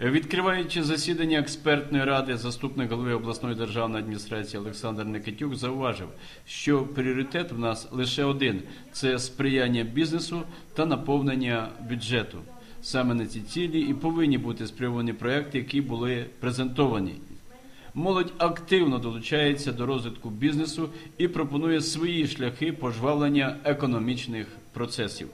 Відкриваючи засідання експертної ради, заступник голови обласної державної адміністрації Олександр Никитюк зауважив, що пріоритет в нас лише один це сприяння бізнесу та наповнення бюджету. Саме на ці цілі і повинні бути спрямовані проекти, які були презентовані. Молодь активно долучається до розвитку бізнесу і пропонує свої шляхи пожвавлення економічних процесів.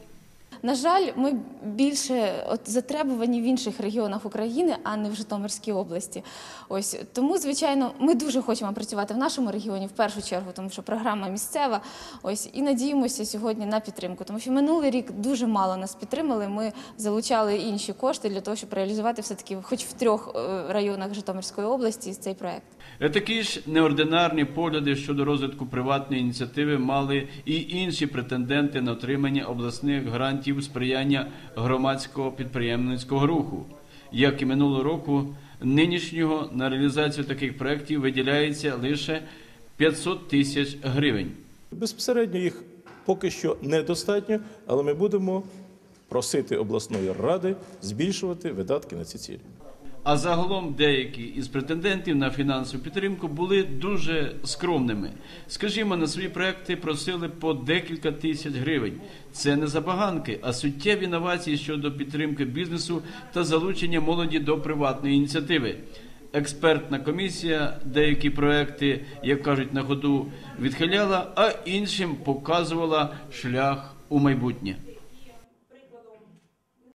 На жаль, ми більше от затребувані в інших регіонах України, а не в Житомирській області. Ось тому, звичайно, ми дуже хочемо працювати в нашому регіоні в першу чергу, тому що програма місцева. Ось і надіємося сьогодні на підтримку. Тому що минулий рік дуже мало нас підтримали. Ми залучали інші кошти для того, щоб реалізувати все таки, хоч в трьох е, районах Житомирської області, цей проект. Е, Такі ж неординарні погляди щодо розвитку приватної ініціативи мали і інші претенденти на отримання обласних грантів сприяння громадського підприємницького руху. Як і минулого року, нинішнього на реалізацію таких проєктів виділяється лише 500 тисяч гривень. Безпосередньо їх поки що недостатньо, але ми будемо просити обласної ради збільшувати видатки на ці цілі. А загалом деякі із претендентів на фінансову підтримку були дуже скромними. Скажімо, на свої проекти просили по декілька тисяч гривень. Це не забаганки, а суттєві новації щодо підтримки бізнесу та залучення молоді до приватної ініціативи. Експертна комісія деякі проекти, як кажуть, на ходу відхиляла, а іншим показувала шлях у майбутнє.